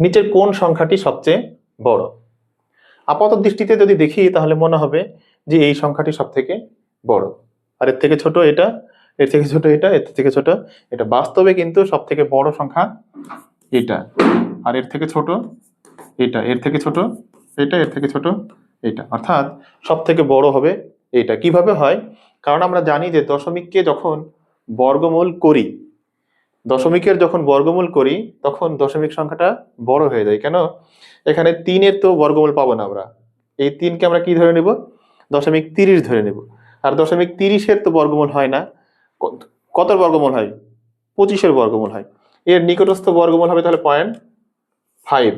নিচের কোন সংখ্যাটি সবচেয়ে বড়? আপাত দৃষ্টিতে যদি দেখি, তাহলে মনে হবে যে এই সংখ্যাটি সব থেকে বড়। আর এর থেকে ছোট এটা, এর থেকে ছোট এটা, এর থেকে ছোট এটা। বাস্তবে কিন্তু সব থেকে বড় সংখ্যা এটা। আর এর থেকে ছোট এটা, এর থেকে ছোট এটা, এর থেকে ছোট এটা। অর্থাৎ সব থেকে বড় হবে এটা। কীভাবে হয়? কারণ আমরা জানি যে দশমিককে যখন বর্গমূল করি দশমিকের যখন বর্গমূল করি, তখন দশমিক সংখ্যাটা বড় হয়ে যায়। কেন? এখানে তিনের তো বর্গমূল পাবো না আমরা। এই তিনকে আমরা কি ধরে নেব? দশমিক তিরিশ ধরে নেব। আর দশমিক তিরিশের তো বর্গমূল হয় না। কত- বর্গমূল হয়? পঁচিশের বর্গমূল হয়। এর নিকটস্থ বর্গমূল হবে তাহলে পয়েন্ট ফাইভ।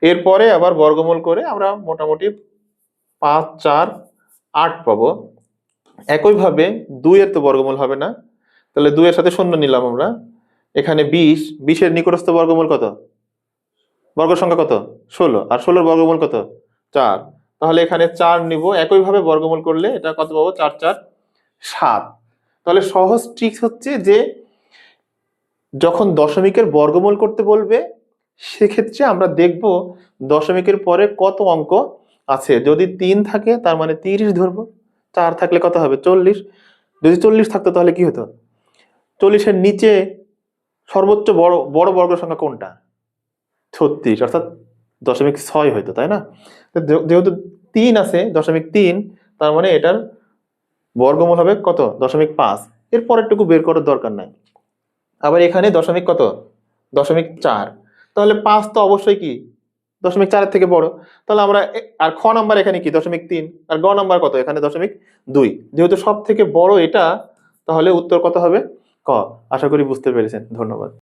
এরপরে আবার বর্গমূল করে আমরা মোটামুটি পাঁচ, চার, আট পাবো। একইভাবে দুইয়ের তো বর্গমূল হবে না। তাহলে দুইয়ের সাথে শূন্য নিলাম আমরা। এখানে বিশ, বিশের নিকটস্থ বর্গমূল কত? বর্গ সংখ্যা কত? ষোলো। আর ষোলোর বর্গমূল কত? চার। তাহলে এখানে চার নিব। একইভাবে বর্গমূল করলে এটা কত পাবো? চার চার, সাত। তাহলে সহজ ট্রিক্স হচ্ছে যে যখন দশমিকের বর্গমূল করতে বলবে, সেক্ষেত্রে আমরা দেখব দশমিকের পরে কত অঙ্ক আছে। যদি তিন থাকে, তার মানে তিরিশ ধরবো। চার থাকলে কত হবে? চল্লিশ। যদি চল্লিশ থাকতো, তাহলে কি হতো? চল্লিশের নিচে সর্বোচ্চ বড় বড় বর্গ সংখ্যা কোনটা? ছত্রিশ, অর্থাৎ দশমিক ছয় হইতো তাই না? যেহেতু তিন আছে, দশমিক তিন, তার মানে এটার বর্গমূল হবে কত? দশমিক পাঁচ। এর পরেরটুকু বের করার দরকার নাই। আবার এখানে দশমিক কত? দশমিক চার। তাহলে পাঁচ তো অবশ্যই কি? দশমিক চারের থেকে বড়। তাহলে আমরা আর খ নাম্বার এখানে কি? দশমিক তিন। আর গ নাম্বার কত? এখানে দশমিক দুই। যেহেতু সব থেকে বড় এটা, তাহলে উত্তর কত হবে? ক? আশা করি বুঝতে পেরেছেন। ধন্যবাদ।